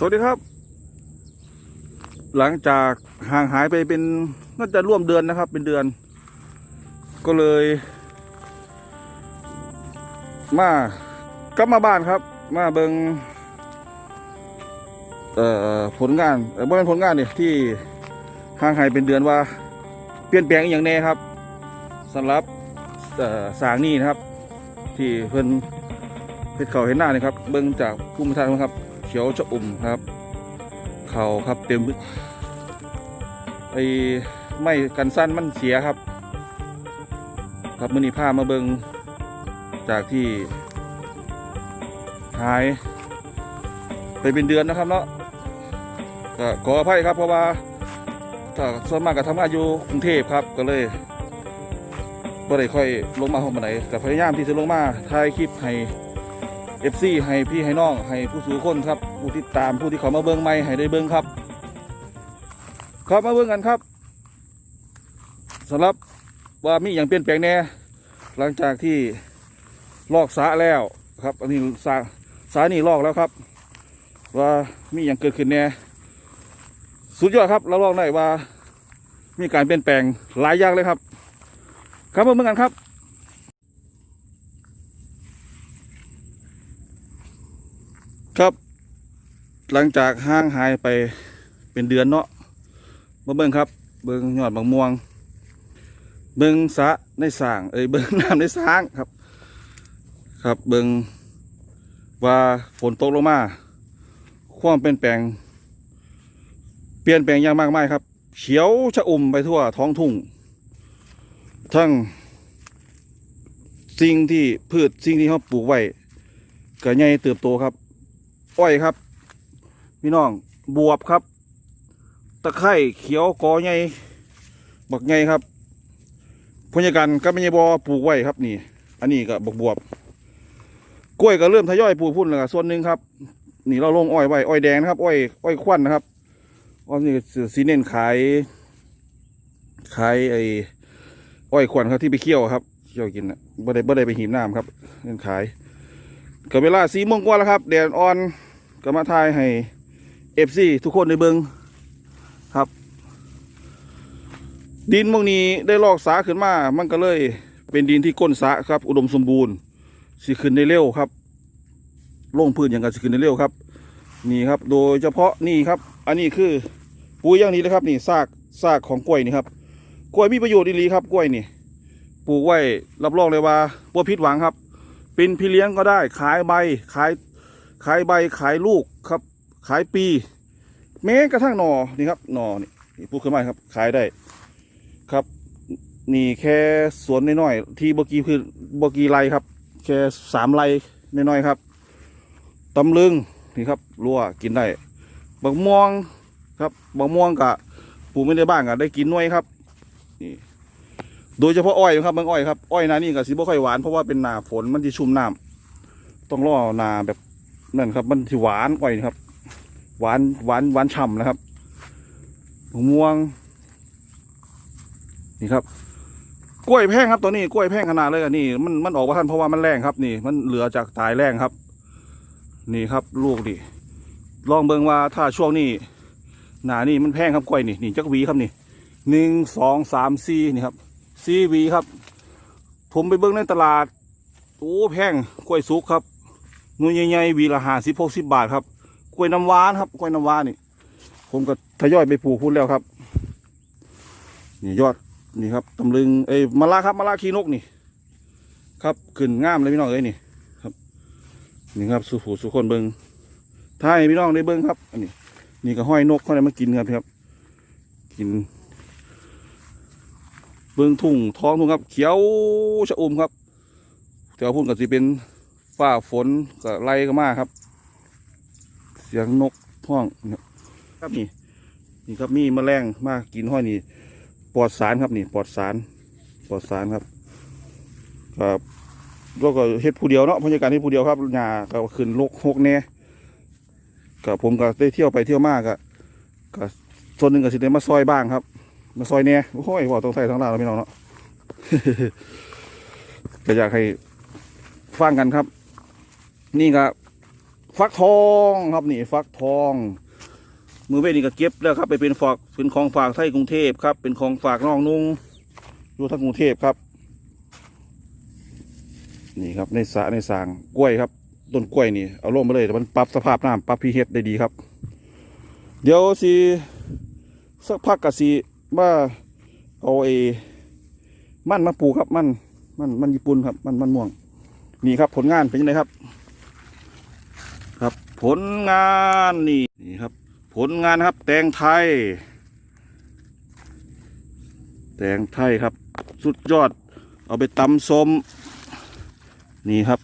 สวัสดีครับ หลังจากห่างหายไปเป็นน่าจะร่วมเดือนนะครับ เป็นเดือน ก็เลย มากลับมาบ้านครับ มาเบิงเอ่อผลงานเออบ่เป็นผลงานเนี่ยที่ห่างหายเป็นเดือนว่า เปลี่ยนแปลงอย่างแน่ครับสำหรับเอ่อสางนี่นะครับ ที่เพิ่นเพชรเขาเห็นหน้านี่ครับ เบิ่งจากภูมิทัศน์ครับ เขียวชะอุ่มครับเขาครับเต็มไอ้ไม่กันสั้นมันเสียครับ ครับมือนี้ามาเบิงจากที่หาย ไปเป็นเดือนนะครับเนาะก็ขออภัยครับเพราะว่าถ้าส่วนมากก็ทำงานอยู่กรุงเทพครับก็เลยบ่ได้ค่อยลงมาห้องมาไหนแต่พยายามที่จะลงมาถ่ายคลิปให้ เอฟซีให้พี่ให้น้องให้ผู้สูงคนครับ ผู้ติดตามผู้ที่เขามาเบิ้งไม่ให้ได้เบิ้งครับ ครับมาเบิ้งกันครับสำหรับว่ามีอย่างเปลี่ยนแปลงแน่หลังจากที่ลอกสระแล้วครับ อันนี้สระสระนี่ลอกแล้วครับ ว่ามีอย่างเกิดขึ้นแน่สุดยอดครับเราลอกได้ว่า มีการเปลี่ยนแปลงหลายอย่างเลยครับ ครับมาเบิ้งกันครับ ครับ หลังจากห่างหายไปเป็นเดือนเนาะมาเบิ่งครับ เบิ่งยอดบางม่วง เบิ่งสะในสางเอ้ยเบิ่งน้ำในสางครับ ครับเบิ่งว่าฝนตกลงมาความเปลี่ยนแปลง เปลี่ยนแปลงอย่างมากมายครับ เขียวชะอุ่มไปทั่วท้องทุ่ง ทั้งสิ่งที่พืชสิ่งที่เขาปลูกไว้ก็ใหญ่เติบโตครับ อ้อยครับ พี่น้องบวบครับ ตะไคร่เขียวกอใหญ่บักใหญ่ครับพญากันก็ไม่ใช่บอปลูกไว้ครับนี่ อันนี้ก็บักบวบกล้วยก็เริ่มทยอยปลูกพุ่นแล้วส่วนหนึ่งครับ นี่เราลงอ้อยไว้อ้อยแดงนะครับ อ้อยอ้อยควันนะครับอ้อยนี่สีเน้นขายขายไอ้อ้อยควันครับที่ไปเคี่ยวครับเคี่ยวกินนะบ่ได้บ่ได้ไปหีบน้ำครับเน้นขายก็เวลาสีโมงกว่าแล้วครับแดดอ่อน ก็มาทายให้เอฟซีทุกคนได้เบิงครับ ดินพวกนี้ได้ลอกสาขึ้นมา มันก็เลยเป็นดินที่ก้นสะครับ อุดมสมบูรณ์สิขึ้นได้เร็วครับโล่งพื้นอย่างกันสิขึ้นได้เร็วครับ นี่ครับ โดยเฉพาะนี่ครับ อันนี้คือปุ๋ยอย่างนี้เลยครับ นี่ซากซากของกล้วยนี่ครับกล้วยมีประโยชน์ดีครับกล้วยนี่ปลูกไว้รับรองเลยว่าบ่ผิดหวังครับ เป็นพี่เลี้ยงก็ได้ ขายใบขาย ขายใบขายลูกครับ ขายปี แม้กระทั่งหนอนี่ครับหนอนี่นี่พูดขึ้นมาครับ ขายได้ครับ นี่แค่สวนน้อยๆที่บกีคือบกีไรครับ แค่สามไรน้อยๆครับตำลึงนี่ครับรั่วกินได้บักม่วงครับบักม่วงกะปลูกไม่ได้บ้างกะได้กินน่วยครับนี่โดยเฉพาะอ้อยครับบางอ้อยครับอ้อยนานี่ก็สีบ่ค่อยหวานเพราะว่าเป็นหนาฝนมันที่ชุ่มน้ำต้องรอหนาแบบ นั่นครับ มันที่หวานอ้อยครับ หวานหวานหวานฉ่ำนะครับมะม่วง นี่ครับ กล้วยแพงครับตัวนี้กล้วยแพงขนาดเลยอะนี่มันมันออกมาทันเพราะว่ามันแรงครับ นี่ มันเหลือจากตายแรงครับ นี่ครับ ลูกดิลองเบิ่งว่าถ้าช่วงนี้หนานี่มันแพงครับกล้วยนี่นี่จักวีครับนี่หนึ่งสองสามสี่นี่ครับซีวีครับ ผมไปเบิ้งในตลาดโอ้แพงกล้วยสุกครับ หนุ่ยใหญ่ๆวีละห้าสิบหกสิบบาทครับกล้วยน้ำว้านครับกล้วยน้ำว้านนี่ ผมก็ทยอยไปปลูกพุ่นแล้วครับ นี่ยอดนี่ครับตำลึงเอ้ยมะละครับมะละขี้นกนี่ ครับขึ้นงามเลยพี่น้องเอ้ยนี่ครับ นี่ครับสุผูสุคนเบิ้งท้ายพี่น้องได้เบิ้งครับอันนี้ นี่ก็ห้อยนกเขาได้มากินครับครับ กิน เบื้องทุ่งท้องทุ่งครับ เขียวชะอุ่มครับแต่ว่าพุ่นก็สิเป็น ฝ้าฝนก็ไล่ก็มาครับ เสียงนกท้องเนี่ยครับนี่นี่ครับมีแมลงมากินห้อยนี่ปลอดสารครับนี่ปลอดสารปลอดสารครับครับแล้วก็เฮ็ดผู้เดียวเนาะพยาการเฮ็ดผู้เดียวครับหญ้าก็ขึ้นลกหกแน่ก็ผมก็ได้เที่ยวไปเที่ยวมากก็ก็ส่วนหนึ่งก็สิได้มาซอยบ้างครับ มาซอยเนี่ยโอ้ยว่าต้องใส่ทั้งลาวแล้วพี่น้องเนาะก็อยากให้ฟังกันครับ นี่ก็ฟักทองครับนี่ฟักทอง มือเว้นนี่ก็เก็บแล้วครับ ไปเป็นฝากเป็นของฝากไทยกรุงเทพครับ เป็นของฝากน้องนุ่งอยู่ทั้งกรุงเทพครับ นี่ครับในสระในสางกล้วยครับต้นกล้วยนี่เอาลงมาเลยแต่มันปรับสภาพน้ำปรับพีเฮดได้ดีครับ เดี๋ยวสิสักพักกะสิว่าเอาไอ้มันมาปลูกครับมันมันมันญี่ปุ่นครับ มันมันม่วง นี่ครับผลงานเป็นยังไงครับ ผลงานนี่นี่ครับ ผลงานครับ แตงไทย แตงไทยครับ สุดยอด เอาไปตำส้มนี่ครับ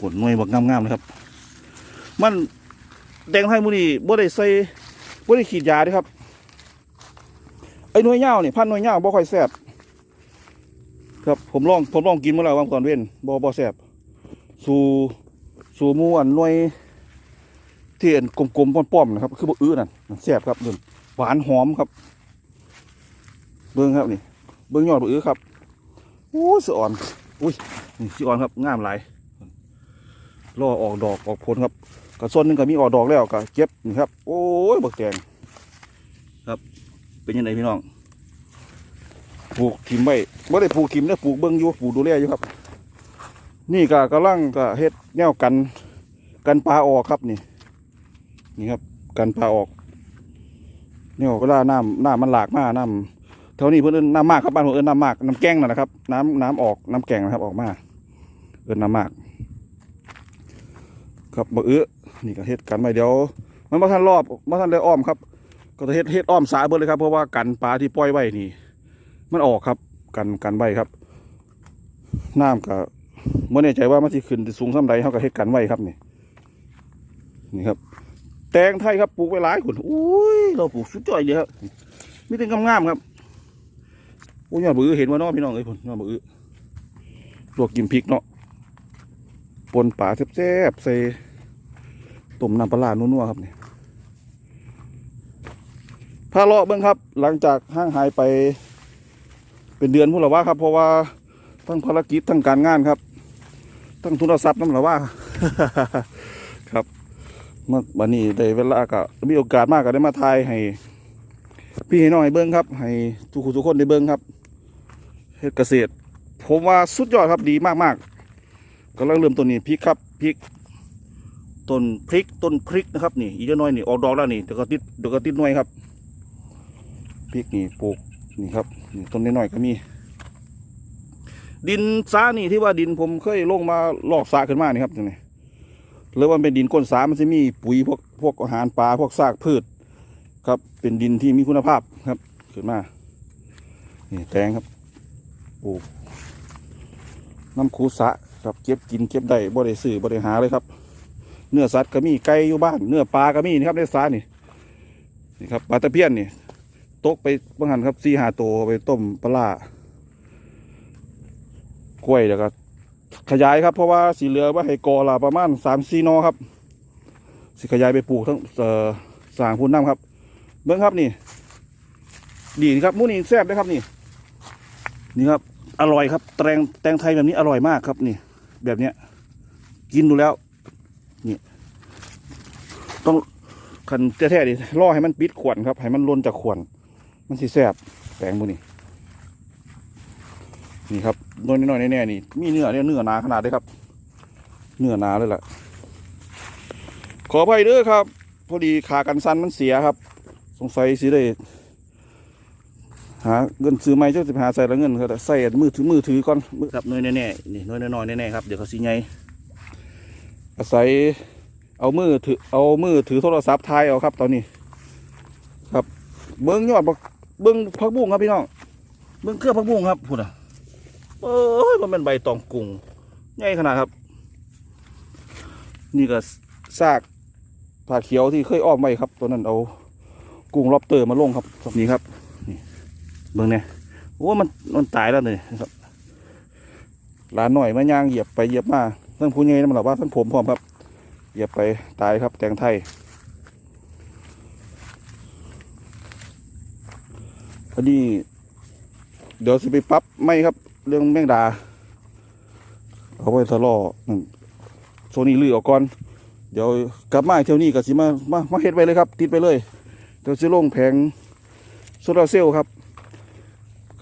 กดหน่วยบักงามๆเลยครับ มันแตงไทยมูนี่บ่ได้ใส่บ่ได้ขีดยาด้วยครับไอ้หน่วยเหย้านี่ยพันหน่วยเหย้าบ่ค่อยแซ่บครับผมลองผมลองกินมาแล้ววันก่อนเว้นบ่บ่แซ่บสู่สู่มูอันหน่วย เที่อันกลมๆป้อมๆนะครับ คือบ่อื้อนั่นแซ่บครับเบิ่งหวานหอมครับ เบิ่งครับนี่เบิ่งยอดบ่อื้อครับโอ้สะอ่อนอุ้ยนี่สิอ่อนครับงามหลายรอออกดอกออกผลครับกระส่วนหนึงก็มีออกดอกแล้วก็เก็บนี่ครับ โอ้ยบักแตงครับ เป็นยังไงพี่น้องปลูกถิ่มไว้ไม่ได้ปลูกถิ่มนะปลูกเบิ้งอยู่ปลูกดูแลอยู่ครับ นี่ก็กำลังก็เฮ็ดแนวกันกันปลาออกครับนี่ นี่ครับกันปลาออกนี่ยเวลาน้ำน้ำมันหลากมากน้ำแถวนี้เพื่นเอนน้ำมากครับบ้านผมเอิ้นน้ำมากน้ำแกงนั่นนะครับ น้ำน้ำออกน้ำแกงนะครับ ออกมาเอิ้นน้ำมาก ครับบ่เอื้อนี่ก็เฮ็ดกันไว้เดี๋ยว มันมาทันรอบมาทันเลยอ้อมครับ ก็จะเฮ็ดเฮ็ดอ้อมสาเบิดเลยครับเพราะว่ากันปลาที่ปล่อยไว้นี่ มันออกครับ กันกันไว้ครับน้ำก็ไม่แน่ใจว่ามันสิขึ้นสูงส่ำใดเขาก็เฮ็ดกันไว้ครับนี่นี่ครับ แตงไทยครับปลูกไว้หลายคนอุ้ยเราปลูกสุดยอดเลยครับมีแต่งามๆครับโอ้ยยอดบือเห็นว่าน้องพี่น้องเอ้ยพุ่นยอดบือลวกกินพริกเนาะปนป่าแซ่บๆใส่ต้มน้ำปลาร้านัวๆครับนี่พาเลาะเบิ้งครับ หลังจากห่างหายไป เป็นเดือนพวกเราว่าครับ เพราะว่าทั้งภารกิจทั้งการงานครับ ทั้งทุนทรัพย์นั่นแหละว่า เมื่อวันนี้ได้เวลาก็มีโอกาสมากก็ได้มาทายให้ พี่ให้น้องให้เบิ้งครับ ให้ทุกคนทุกคนได้เบิ้งครับเฮ็ดเกษตร ผมว่าสุดยอดครับดีมากๆกำลังเริ่มต้นนี่พริกครับพริกต้นพริกต้นพริกนะครับนี่อีกน้อยนี่ออกดอกแล้วนี่เดี๋ยวก็ติดเดี๋ยวก็ติดหน่วยครับพริกนี่ปลูกนี่ครับนี่ต้นน้อยๆก็มี ดินซานี่ที่ว่าดินผมเคยลงมาลอกสาขึ้นมานี่ครับตรงนี้ แล้วว่าเป็นดินก้นสามันจะมีปุ๋ยพวกพวกอาหารปลาพวกซากพืช ครับ เป็นดินที่มีคุณภาพครับ ขึ้นมา นี่แตงครับปลูกน้ำคูสะครับเก็บกินเก็บได้บ่ได้ซื้อบ่ได้หาเลยครับ เนื้อสัตว์ก็มีไก่อยู่บ้าน เนื้อปลาก็มีนี่ครับในสานี่นี่ครับปลาตะเพียนนี่ตกไปบางหันครับสี่หาตัวไปต้มปลากล้วยแล้วก็ ขยายครับเพราะว่าสีเหลือว่าให้กอละประมาณสามสี่นอครับสิขยายไปปลูกทั้งเอ่อสางพูนน้ำครับ เบิ้งครับนี่ ดีครับมูนี่แซ่บเลยครับนี่ นี่ครับ อร่อยครับ แตงแตงไทยแบบนี้อร่อยมากครับนี่ แบบเนี้ย กินดูแล้วนี่ต้องขันแท้ๆดิล่อให้มันปิดขวดครับ ให้มันล้นจากขวดมันสิแซ่บแปลงบุนี่ นี่ครับน้อยน้อยๆแน่ๆนี่มีเนื้อเนี่ยเนื้อหนาขนาดเลยครับ เนื้อหนาเลยล่ะ ขออภัยเด้อครับ พอดีขากันสั้นมันเสียครับ สงสัยสิได้หาเงินซื้อไม้เจ้าสิไปหาใส่ละเงินครับใส่มือถือมือถือก่อนครับน้อยแน่ๆนี่น้อยน้อยๆแน่ๆครับเดี๋ยวเขาสิไงอาศัยเอามือถือเอามือถือโทรศัพท์ถ่ายเอาครับ ตอนนี้ ครับ เบิ้งยอดบเบิ้งผักบุ้งครับพี่น้องเบิ้งเครื่อผักบุ้งครับพูดอะ เอ้ยมันเป็นใบตองกุ้งใหญ่ขนาดครับ นี่ก็ซากผ้าเขียวที่เคยอ้อมไว้ครับ ตัวนั้นเอากุ้งล็อบเตอร์มาลงครับนี่ครับนี่เบิ้งเนี่ยโอ้มันมันตายแล้วเลยครับหลานหน่อยมาย่างเหยียบไปเหยียบมาทั้งผู้ใหญ่นั่นหละว่าทั้งผมพร้อมครับ เหยียบไปตายครับแตงไทยพอดีเดี๋ยวสิไปปั๊บไม่ครับ เรื่องแมงดา เอาไว้ทะเลาะโซนี่ลือออกก่อน เดี๋ยวกลับมาเที่ยวนี้ก็สิมามามาเฮ็ดไปเลยครับ ติดไปเลย เดี๋ยวสิลงแผงโซลาเซลล์ครับ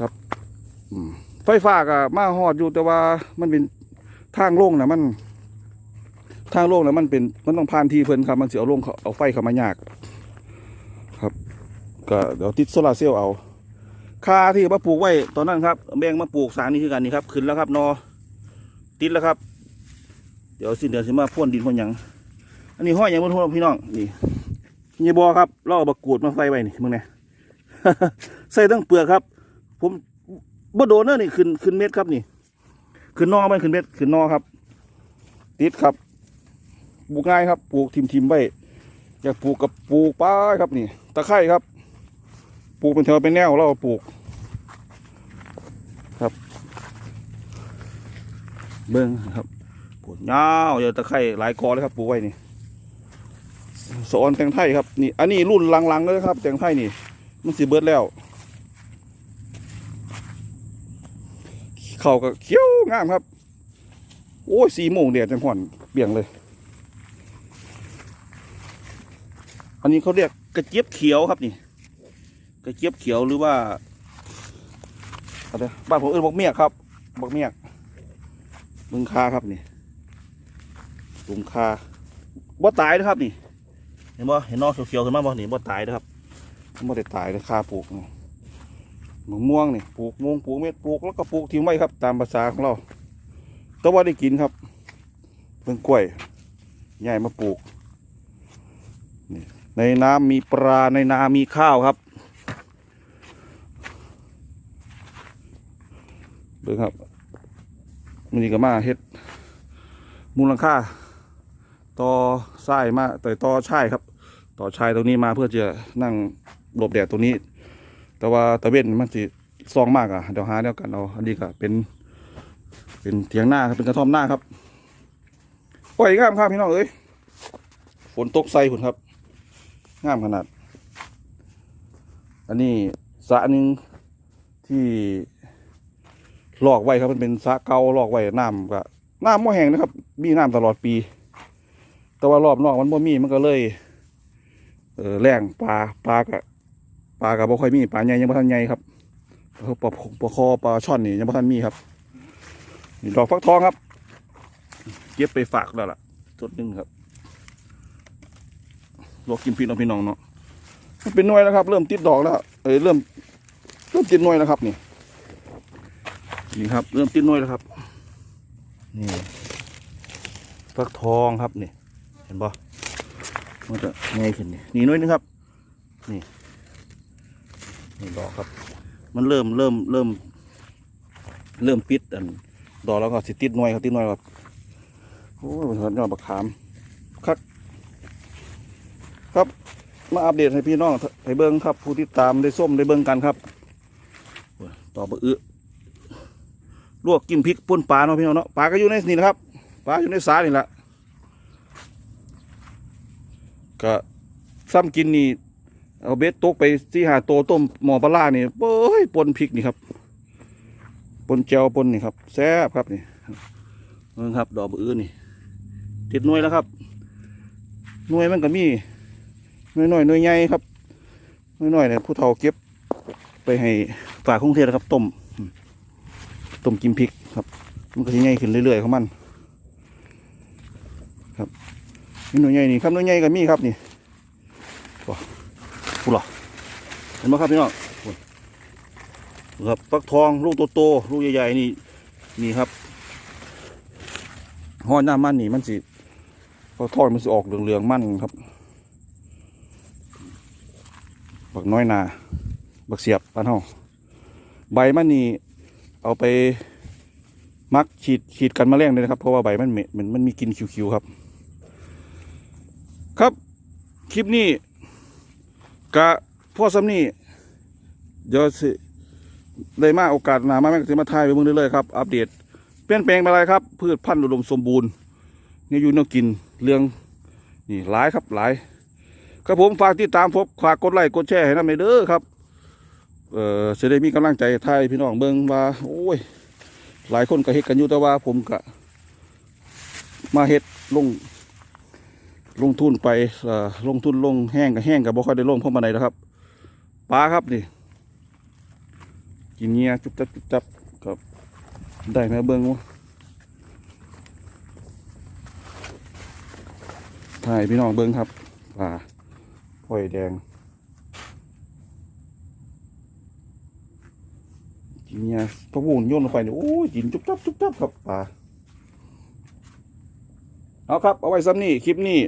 ครับไฟฟ้าก็มาฮอดอยู่แต่ว่ามันเป็นทางโล่งนะมัน ทางโล่งนะมันเป็นมันต้องผ่านที่เพิ่นครับ มันเสิเอาลงเอาไฟเข้ามายาก ครับ ก็เดี๋ยวติดโซลาเซลล์เอา คาที่มาปลูกไว้ตอนนั้นครับแบ่งมาปลูกสารนี่คือกันนี่ครับขึ้นแล้วครับนอ ติดแล้วครับ เดี๋ยวสิ้นเดือนสิมาพ่นดินพ่นหยังอันนี้ห้อยหยังบนหัวพี่น้องนี่นี่บอครับเราเอาบักกูดมาใส่ไว้นี่มึงเนี่ยใส่ตั้งเปลือกครับ ผมบ่โดนเนอนี่ขึ้นขึ้นเม็ดครับนี่ขึ้นนอมันขึ้นเม็ดขึ้นนอครับ ติดครับปลูกง่ายครับ ปลูกทิมทิมๆไว้อยากปลูกกับปลูกป้าครับนี่ตะไคร่ครับ ปลูกเป็นแถวเป็นแนวเราปลูก ครับ เบิ้งครับปลูกยาวอย่าตะไคร่หลายกอเลยครับปลูกไว้นี่สอนแตงไทยครับนี่อันนี้รุ่นลังๆเลยครับแตงไทยนี่ มันสิเบิดแล้วเขาก็เขียวงามครับ โอ้ยสีโมงเดียดจังหอนเบี่ยงเลย อันนี้เขาเรียกกระเจี๊ยบเขียวครับนี่ กระเจี๊ยบเขียวหรือว่าอะไรบ้านผมเอิ้นบกเมียกครับบกเมียกลุงคาครับนี่ลุงคาบ่ตายนะครับนี่ เห็นบ่เห็นนอกเขียวๆขึ้นมาบ่นี่บ่ตายนะครับบ่ได้ตายเลยคาปลูกนี่มะม่วงนี่ปลูกม่วงปลูกเม็ดปลูกแล้วก็ปลูกทิ้งไว้ครับ ตามภาษาของเราแต่ว่าได้กินครับเป็นกล้วยใหญ่มาปลูกนี่ในน้ำมีปลาในนามีข้าวครับ บิ่งครับมันนี่ก็มาเฮ็ดมูลค่าต่อทรายมาแต่ต่อชายครับ ต่อชายตรงนี้มาเพื่อจะนั่งหลบแดดตรงนี้ แต่ว่าตะเวนมันสิซองมากอะเดี๋ยวหาเดียวกันเอาอันนี้ก็เป็น เป็นเถียงหน้าครับเป็นกระท่อมหน้าครับโอ้ยงามครับพี่น้องเอ้ยฝนตกใส่ผุนครับงามขนาด อันนี้สระหนึ่งที่ ลอกไว้ครับมันเป็นสะเกาลอกไว้น้ำก็น้ำไม่วแห้งนะครับ มีน้ำตลอดปี แต่ว่ารอบนอกมันบ่มีมันก็เลยเออแรงปลาปลากับปลากับบ่ค่อยมีปลาใหญ่ยังบ่ทันใหญ่ครับปลาปลาปลาคอปลาช่อนนี่ยังบ่ทันมีครับนี่ดอกฟักทองครับ เก็บไปฝากแล้วล่ะจุดหนึ่งครับลวกกินพี่น้องพี่น้องเนาะมันเป็นหน่วยแล้วครับ เริ่มติดดอกแล้วเอ้ยเริ่มเริ่มติดหน่วยแล้วครับนี่ นี่ครับ เริ่มติดหน่วยแล้วครับ นี่ฟักทองครับนี่เห็นปะมันจะง่ายขึ้นนี่นี่หน้อยนึงครับ นี่นี่ดอกครับ มันเริ่มเริ่มเริ่ม เริ่มปิดอันดอกแล้วก็สิติดหน่วยครับติดหน่วยครับโอ้ยมันยอดบักขามครับ ครับ มาอัปเดตให้พี่น้องให้เบิ้งครับ ผู้ที่ตามได้ส้มได้เบิ้งกันครับโอ้ยต่อปลาอึ ลวกกินพริกป่นปลาเนาะพี่น้องเนาะปลาก็อยู่ในนี่นะครับปลาอยู่ในสานี่แหละก็ซ้ำกินนี่เอาเบ็ดตกไปที่หาโตต้มหมอปลาร้านี่เบ้ยปนพริกนี่ครับปนเจียวปนนี่ครับแซ่บครับนี่เบิ่ครับ ดอกบะอื้อนี่ ติดหน่วยแล้วครับหน่วยมันก็มีหน่วยหน่อยหน่วยใหญ่ครับหน่วยหน่อยเนี่ยผู้เฒ่าเก็บไปให้ฝากคงเทศนะครับต้ม ต้มกินพริกครับ มันก็จะใหญ่ขึ้นเรื่อยๆของมัน ครับนี่หน่วยใหญ่นี่ครับหน่วยใหญ่ก็มีครับนี่ว้าพูดหรอเห็นไหมครับพี่น้องครับฟักทองลูกโตๆลูกใหญ่ๆนี่นี่ครับห่อหน้ามันนี่มันสิฟักทองมันสิออกเหลืองๆมันครับบักน้อยนาบักเสียบปันห้องใบมันนี่ เอาไปมักฉีดฉีดกันมแมลงเลยนะครับ เพราะว่าใบมันเหม็นมันมันมีกลินคิวๆครับ ครับคลิปนี้กะพ่อซ้ำนี่เดี๋ยวสิได้มาโอกาสหนามาแม่งจะมาถ่ายไปเมืองเรื่อยๆครับอัปเดตเปลี่ยนแปลงไปอะไรครับ พืชพันธุ์อุดมสมบูรณ์เนี่ยอยู่แนวกินเรื่องนี่หลายครับหลายครับผมฝากติดตามผมฝากกดไลค์กดแชร์ให้น้ำในเด้อครับ เอ่อจะได้มีกำลังใจถ่ายพี่น้องเบิ่งว่า โอ้ย หลายคนก็เฮ็ดกันอยู่แต่ว่าผมก็มาเฮ็ดลง ลงทุนไปเอ่อลงทุนลงแห้งกับแห้งกับบ่ค่อยได้ลงเพราะมันไหนแล้วครับปลาครับนี่กินเงี้ยจุบจับจุบจับครับได้ไหมเบิ้งวะถ่ายพี่น้องเบิ้งครับปลาหอยแดง นเงี้ยพระวูนโยนลงไปเนี่ยโอ้ยินจุ๊บจับจุ๊บจับครับปลาเอาครับ เอาไว้ซ้ำนี่คลิปนี้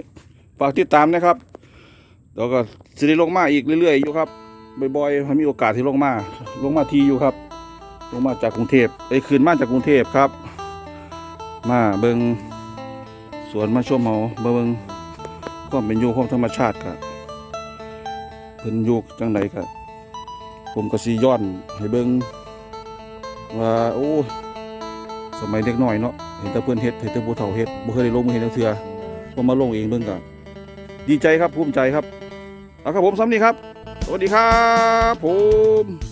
ฝากติดตามนะครับเดี๋ยวก็สิได้ลงมาอีกเรื่อยๆอยู่ครับบ่อยๆมีโอกาสที่ลงมาลงมาทีอยู่ครับ ลงมาจากกรุงเทพไอ้คืนมาจากกรุงเทพครับ มาเบิงสวนมาชมเฮามาเบิงก็เป็นอยู่ของธรรมชาติครับเพิ่นอยู่จังไดครับผมก็สิย้อนให้เบิง ว่าโอ้สมัยเด็กน้อยเนาะเห็นแต่เพื่อนเฮ็ดเห็นแต่บัวเถ่าเฮ็ดบ่เคยได้ลงมือเห็ดเถื่อพอมาลงเองเบิ่งก็ดีใจครับภูมิใจครับเอาครับผมซ้ำนี่ครับ สวัสดีครับผม